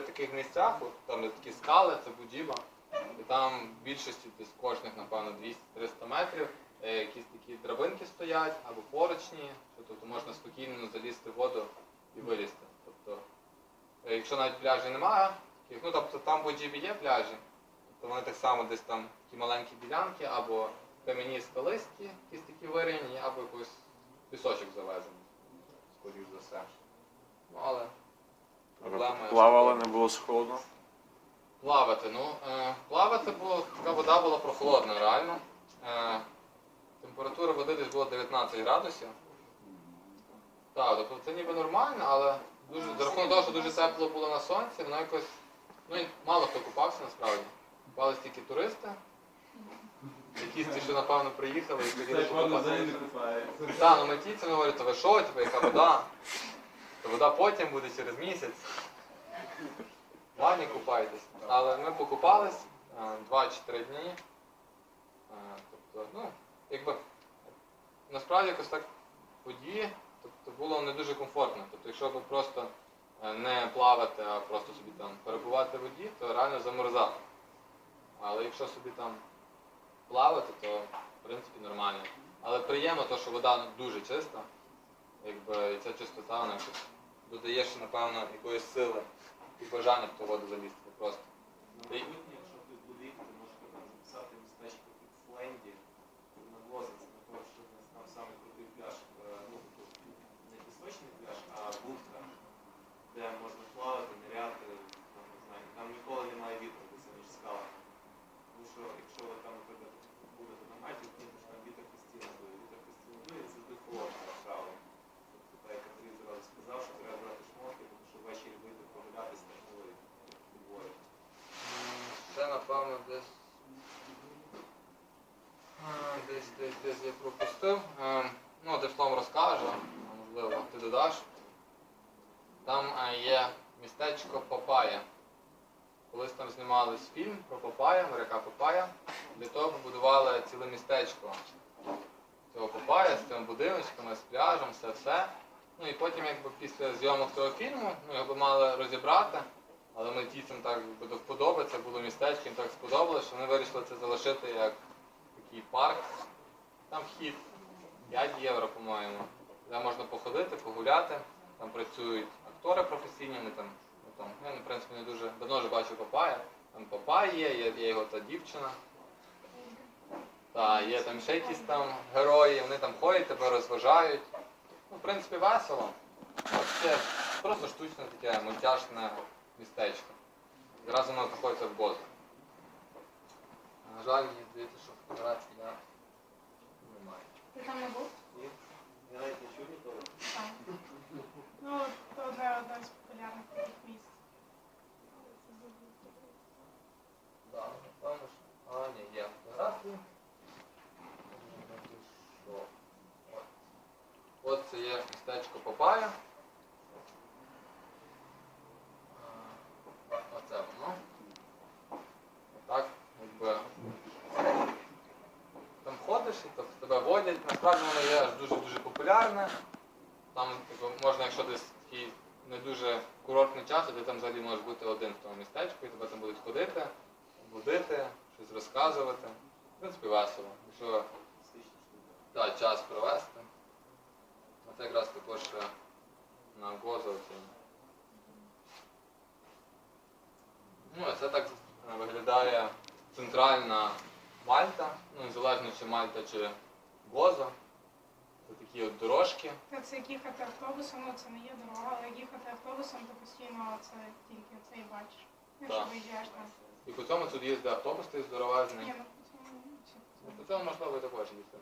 в таких місцях, от, там де такі скали, це Буджіба, і там в більшості десь кожних, напевно, 200-300 метрів е, якісь такі драбинки стоять або поручні, тобто можна спокійно залізти в воду і вилізти. Тобто, е, якщо навіть пляжі немає, ну тобто там в Буджібі є пляжі, то вони так само десь там такі маленькі ділянки, або кам'яні скалисті, якісь такі вирівняні, або якийсь пісочок завезений, скоріш за все. Ну, але проблема. Плавали, не було холодно? Плавати. Ну, е, плавати було, така вода була прохолодна, реально. Е, температура води десь була 19 градусів. Так, тобто це ніби нормально, але дуже, за рахунок того, що дуже тепло було на сонці, воно якось. Ну і мало хто купався насправді. Купались тільки туристи. Якісь ті, що напевно приїхали і хотіли покупатися. Так, ну метійці вони говорять, то ви що, типу, яка вода? То вода потім буде через місяць. В ванні купайтесь. Але ми покупались е, 2-4 дні. Е, Тобто, ну, якби насправді якось так воді тобто, було не дуже комфортно. Тобто, якщо ви просто е, не плавати, а просто собі там перебувати в воді, то реально замерзати. Але якщо собі там плавати, то в принципі нормально. Але приємно, то, що вода дуже чиста. Якби, і ця чистота вона якось додає ще, напевно, якоїсь сили і бажання в ту воду залізти просто. На майбутнє, якщо ти буде їхати, можете там записати містечко під Фленді на Глозиці, на того, що у нас там самий крутий пляж, е, ну, тут не пісочний пляж, а бухта, де можна плавати, ниряти, там, не знаю, там ніколи немає вітру, де це між скалами. Тому що якщо ви там, наприклад, будете на маті, то там вітер постійно дує, вітер постійно дує, це завжди холодно на скалах. Тобто, так як Андрій зразу сказав, що треба брати шмотки, тому що ввечері вийти прогулятися на дворі. у дворі. М, Це, напевно, десь. а, Десь, десь, десь я пропустив. Ем, Ну, диплом розкажу, можливо, ти додаш. Там е, є містечко Папая. Колись там знімались фільм про Папая, моряка Папая. Для того побудували ціле містечко цього Папая з цими будиночками, з пляжем, все все. Ну і потім, якби після зйомок цього фільму, ну, його мали розібрати. Але ми дійсно так до вподоби, було містечко, їм так сподобалось, що вони вирішили це залишити як такий парк. Вхід 5 євро, по-моєму. Де можна походити, погуляти. Там працюють актори професійні, вони там, ну, там, я, в принципі, не дуже давно вже бачив Папая. Там Папай є, є, є його та дівчина. Та, є там ще якісь там герої, вони там ходять, тебе розважають. Ну, в принципі, весело. Це просто штучне таке мультяшне містечко. Зразу воно знаходиться в Бозу. На жаль, здається, що фотографії я немає. Ти там не був? Ні, я навіть не чув ніколи. Так. Ну, це одне, одне з популярних таких місць. Да, напевно, що. А, ні, є фотографії. Що? От. От це є містечко Папая. Оце воно. Отак, якби. Там ходиш і тебе водять. Насправді воно є дуже-дуже популярне. Там типу, можна, якщо десь такий не дуже курортний час, ти там взагалі можеш бути один в тому містечку, і тебе там будуть ходити, будити, щось розказувати. В принципі, весело. Якщо час провести. Це якраз також на Гозовці. Ну, це так е, виглядає центральна Мальта, ну, незалежно чи Мальта чи Гоза. Це такі от дорожки. Це як їхати автобусом, ну це не є дорога, але як їхати автобусом, то постійно це тільки це і бачиш. Якщо виїжджаєш там. І по цьому тут їздить автобус той здоровезний. Ні, ну по цьому Ну, по цьому можливо також. Все.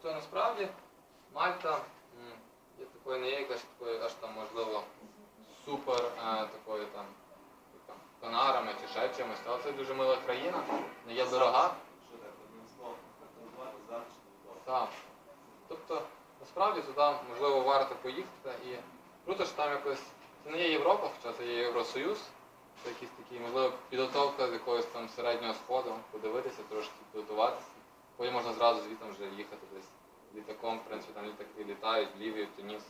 От, тобто насправді Мальта є такою, не є якась такою, аж там можливо супер е, такою там, там Канарами чи ще чимось. Але це дуже мила країна, не є дорога. Так. Тобто, насправді туди можливо варто поїхати і круто, що там якось це не є Європа, хоча це є Євросоюз. Це якийсь такий, можливо, підготовка з якогось там середнього сходу, подивитися, трошки підготуватися. Потім можна зразу звідти вже їхати десь літаком, в принципі, там літаки літають в Лівію, в Туніс.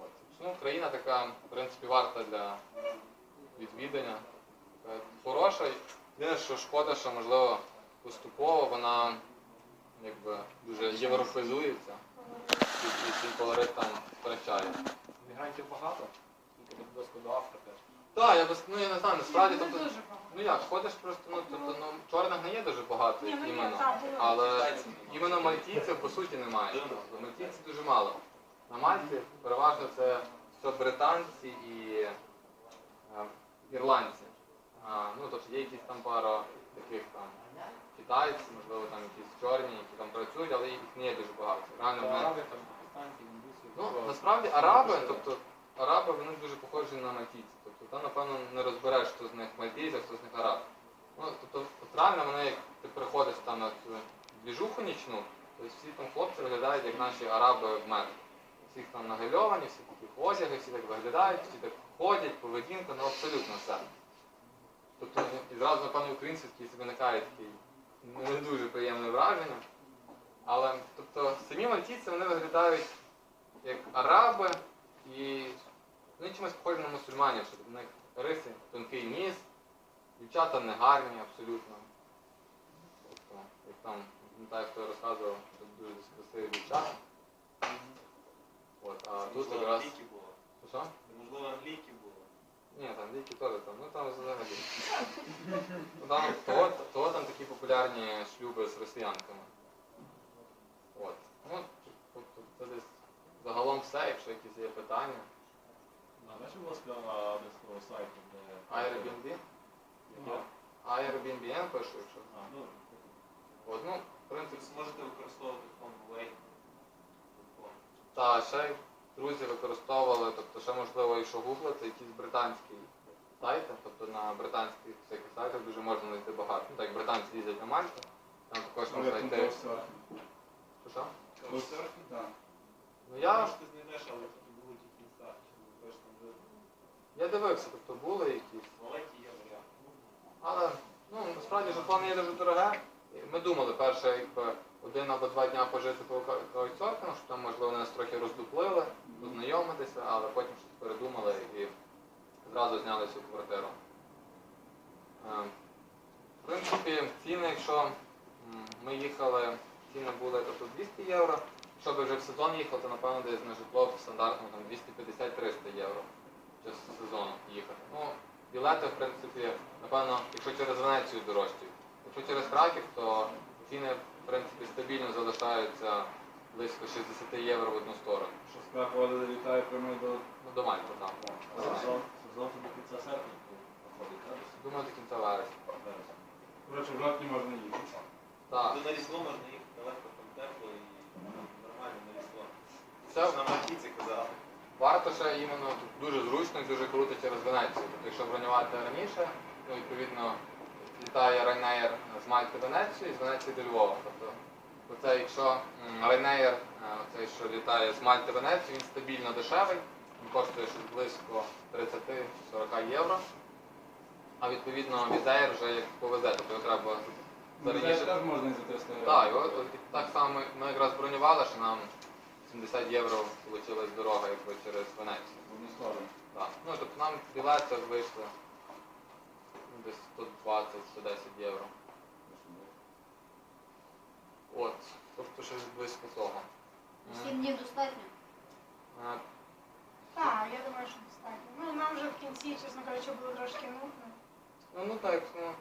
От. Ну, країна така, в принципі, варта для відвідання. Така Хороша. Єдине, що шкода, що можливо поступово вона якби дуже європезується і, свій колорит там втрачає. Мігрантів багато, тільки до Африки. Так, я без, ну я не знаю, насправді, тобто, дуже багато. ну як, ходиш просто, ну тобто, ну чорних не є дуже багато Ні, ну є, іменно. так. Але іменно мальтійців по суті немає. Тобто мальтійців дуже мало. На Мальті переважно це все британці і е, ірландці. А, ну, тобто є якісь там пара таких там китайців, можливо, там якісь чорні, які там працюють, але їх не є дуже багато. Реально, в мене- Араби, там, пакистанці. Ну, насправді араби, тобто араби вони дуже похожі на мальтійців. Там, напевно, не розбереш, хто з них мальтійці, а хто з них араб. Ну, тобто, реально вони, як ти приходиш там на цю двіжуху нічну, то всі там хлопці виглядають як наші араби в мене. Всіх там нагильовані, всі такі одяги, всі так виглядають, всі так ходять, поведінка, ну абсолютно все. Тобто і зразу, напевно, українці виникає такий не дуже приємне враження. Але тобто самі мальтійці вони виглядають як араби і вони чимось похожі на мусульманів, що в них риси, тонкий ніс, дівчата не гарні абсолютно. Тобто, як там, не знаю, хто розказував, що дуже красиві дівчата. От, а тут якраз. англійки було. Що? Можливо, англійки було. Ні, там ліки теж там, ну там взагалі. Ну, Там того, того там такі популярні шлюби з росіянками. От. Ну, це десь загалом все, якщо якісь є питання. Знаєш, будь ласка, адрес того сайту, де... Airbnb? Ну, Airbnb я напишу, якщо. а, ну, От, ну, в принципі, Ви зможете використовувати фон та ще й друзі використовували, тобто ще можливо, якщо гуглити, якісь британські сайти, тобто на британських всяких сайтах дуже можна знайти багато. Ну так, як британці їздять на Мальту, там також можна знайти. Що що? Каучсерфінг? Так. Ну я, Може, ти знайдеш, але тільки були ті міста, що ви точно видно. Я дивився, тобто були якісь. Але ну, насправді житло не є дуже дороге. Ми думали перше, якби один або два дня пожити по каучсерфінгу, що там, можливо, нас трохи роздуплили, познайомитися, але потім щось передумали і зразу зняли цю квартиру. Е, В принципі, ціни, якщо ми їхали, ціни були тобто 200 євро. Якщо би вже в сезон їхав, то напевно десь на житло стандартному 250-300 євро час сезону їхати. Ну, білети, в принципі, напевно, якщо через Венецію дорожчі. Якщо через Краків, то ціни, в принципі, стабільно залишаються близько 60 євро в одну сторону. Що з Кракова долітає прямо до Ну, до Мальти, там. сезон, сезон до кінця серпня проходить, так? Думаю, до кінця вересня. Вересня. Коротше, в жовтні можна їхати. Так. То на різдво можна їхати легко, там тепло і нормально на різдво. Це Це нам мальтійці казали. Варто ще іменно дуже зручно і дуже круто через Венецію. Тобто, якщо бронювати раніше, ну, відповідно, літає Ryanair з Мальти Венецію і з Венеції до Львова. Тобто, оце, якщо Ryanair, е, цей, що літає з Мальти в Венецію, він стабільно дешевий, він коштує щось близько 30-40 євро. А відповідно Візеєр вже як повезе, тобто його треба раніше. можна і за 300. Так, от і так само ми якраз бронювали, що нам 70 євро вийшла дорога якби через Венецію. В одну сторону. Так. Ну, тобто нам білети вийшли ну, десь 120-110 євро. От, тобто щось близько того. Сім днів достатньо? е, Так, я думаю, що достатньо. Ну, нам вже в кінці, чесно кажучи, було трошки нудно. Ну, ну так, ну,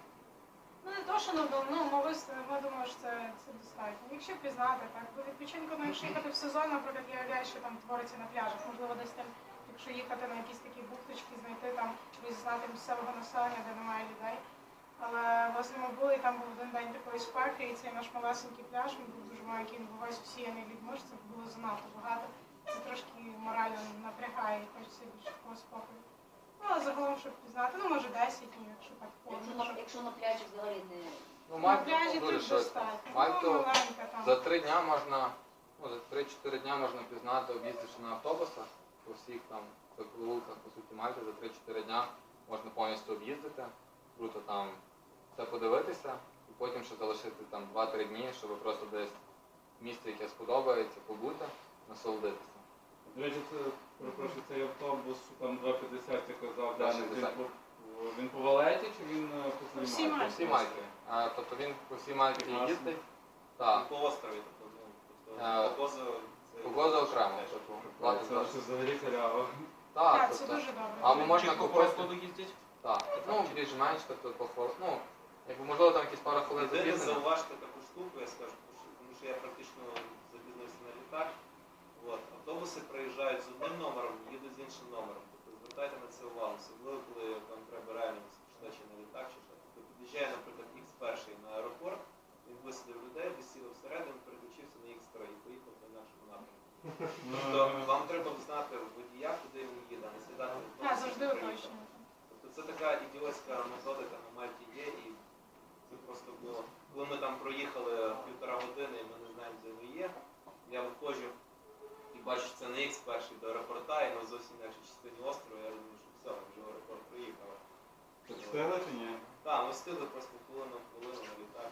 Ну не то, що нудно, ну ми виставили, ми думали, що це, це достатньо. Якщо пізнати, так, бо відпочинку, ну якщо їхати в сезон, наприклад, я уявляю, що там твориться на пляжах, можливо, десь там, якщо їхати на якісь такі бухточки, знайти там, знати місцевого населення, де немає людей. Але власне ми були, і там був один день такої спеки, і цей наш малесенький пляж, він був дуже маленький, він був весь всіяний людьми, це було занадто багато. Це трошки морально напрягає, і хочеться більше такого спокою. Ну, загалом, щоб пізнати, ну може 10 днів, якщо так Якщо повно. на, якщо на пляжі взагалі не... ну На пляжі тут швидко. достатньо. Ну, Мальту маленька там. за три дня можна, ну, за 3-4 дня можна пізнати, об'їздивши на автобусах по всіх там вулках, по суті, Мальти, за 3-4 дня можна повністю об'їздити, круто там все подивитися, і потім ще залишити там 2-3 дні, щоб просто десь в місці, яке сподобається, побути, насолодитися. До речі, це, перепрошую, цей автобус, що там 2,50 ти казав, да, 2,60. він, по, він по валеті чи він е, по всій Мальті. По всій Мальті. Е, Тобто він по всій Мальті Ясно. їздить. Так. По острові, тобто, ну, Е, тобто, Погоза... це- Погода окремо. теж. Типу, Це платить за- вже взагалі халява. Так, Так, це тобто. дуже добре. Або можна Чітко по купити. розкладу їздять? Так. Ну, більш-менш, тобто по хвор- Ну, якби можливо там якісь пара хвилин Єдине, запізнення. зауважте таку штуку, я скажу, тому що, тому що я практично запізнився на літак. От, автобуси приїжджають з одним номером, їдуть з іншим номером. Тобто звертайте на це увагу, особливо коли вам треба реально чи на літак чи що. Тобто під'їжджає, наприклад, X1 на аеропорт, він висадив людей, висіли всередину, переключився на X3 і поїхав по нашому напрямку. Тобто вам треба знати водія, куди він їде, не сідати в автобус, завжди який Тобто це така ідіотська методика на Мальті є, і це просто було. Коли ми там проїхали півтора години, і ми не знаємо, де ми є, я виходжу бачу, що це не X перший до аеропорта, і ми зовсім в іншій частині острова, я думаю, що все, ми вже в аеропорт приїхали. Встигли чи ні? Так, ми встигли просто хвилину в хвилину на літак.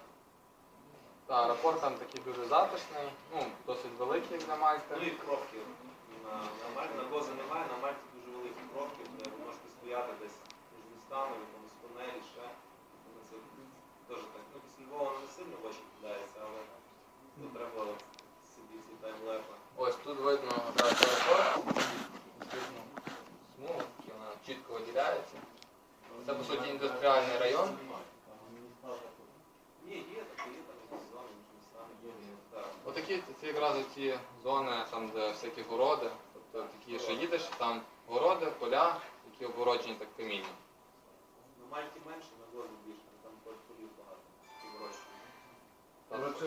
Так, аеропорт там такий дуже затишний, ну, досить великий, як для Мальти. Ну і пробки. На, на Мальті на Гоза немає, на Мальті дуже великі пробки, де ви можете стояти десь між містами, в якомусь тунелі, ще. Ну, Це теж так. Ну, після Львова не сильно в очі кидається, але ну, треба собі ці таймлепи. Ось тут видно. Видно смугу, вона чітко виділяється. Це по суті індустріальний район. Отакі ці якраз ці зони, там де всякі городи, тобто такі, що їдеш, там городи, поля, які обгороджені так камінням. На Мальті менше, Коротше,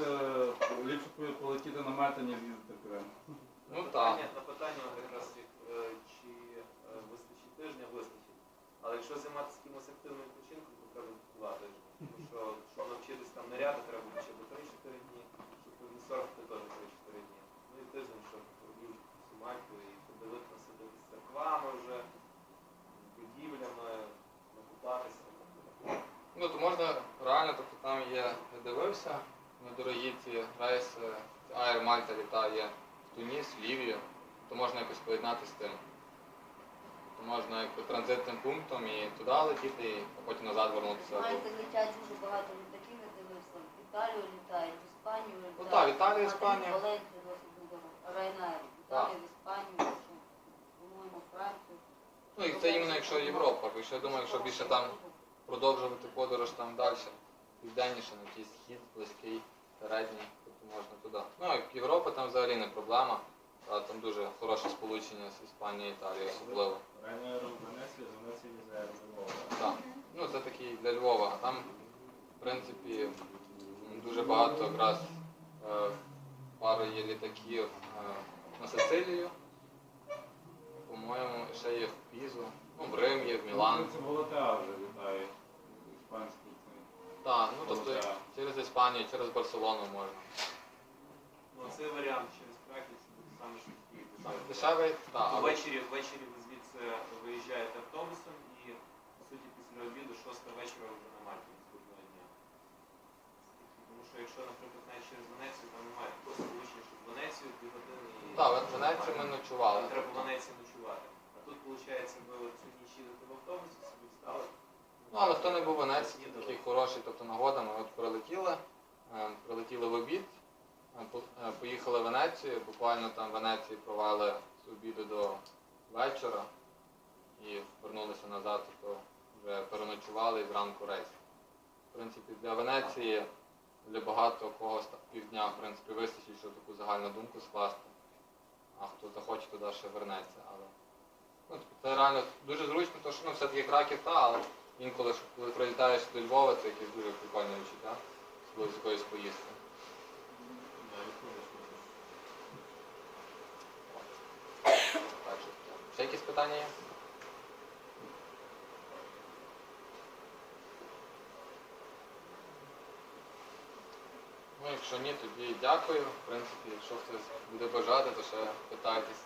ліпше пол- полетіти на мета, ніж їздити в Ну так. Питання, на питання якраз е, чи е, вистачить тижня, вистачить. Але якщо займатися якимось активним відпочинком, то треба два тижні. Тому що, щоб навчитись там наряди, треба ще до 3-4 дні, щоб не серфити теж 3-4 дні. Ну і тиждень, щоб пробіг всю мальту і подивитися сидити з церквами вже, будівлями, накупатися. Ну то можна реально, тобто там є, я дивився, недорогі ці рейси, Air Malta літає в Туніс, в Лівію, то можна якось поєднати з тим. То можна якби транзитним пунктом і туди летіти, і потім назад вернутися. Мальти летять дуже багато літаків, я дивився. В Італію літають, в Іспанію літають. Ну так, Італія, Мадрид, Іспанія. Досить. Ryanair. В Італію, в Іспанію, по-моєму, в Францію. Ну і це іменно якщо Європа, бо якщо я думаю, якщо більше там продовжувати подорож там далі, південніше, на якийсь схід, близький, середній, тобто можна туди. Ну, як Європа там взагалі не проблема. А там дуже хороше сполучення з Іспанією, Італією особливо. Раніше в з Венеції візає Львова. Так. Ну це такий для Львова. А там, в принципі, дуже багато якраз е, пару є літаків е, на Сицилію. По-моєму, ще є в Пізу. Ну, в Рим є, в Мілан. Це Волотеа вже літає. Іспанський цей. Так, ну тобто через Іспанію, через Барселону можна. Ну цей варіант через Краків це буде саме швидкий. Там дешевий, так, Тобто але ввечері, ви звідси виїжджаєте автобусом і, по суті, після обіду 6 вечора вже на Мальті наступного дня. Тому що якщо, наприклад, навіть через Венецію, там немає такого сполучення, що в Венецію 2 години і так, в Венеції ми ночували. Там треба в Венеції ночувати. А тут, виходить, ви цю ніч їдете в автобусі, собі встали. Ну, але хто не був в Венеції, такий хороший, тобто нагода, ми от прилетіли, е, прилетіли в обід, е, е, поїхали в Венецію, буквально там в Венеції провели з обіду до вечора і вернулися назад, тобто вже переночували і зранку рейс. В принципі, для Венеції для багато кого півдня в принципі вистачить, щоб таку загальну думку скласти. А хто захоче, туди ще вернеться. Але ну, тобто це реально дуже зручно, тому що ну, все-таки краків та, але інколи коли прилітаєш до Львова, це якесь дуже прикольне відчуття, з якоїсь поїздки. Так що, ще якісь питання є? Ну, якщо ні, тоді дякую. В принципі, якщо хтось буде бажати, то ще питайтеся.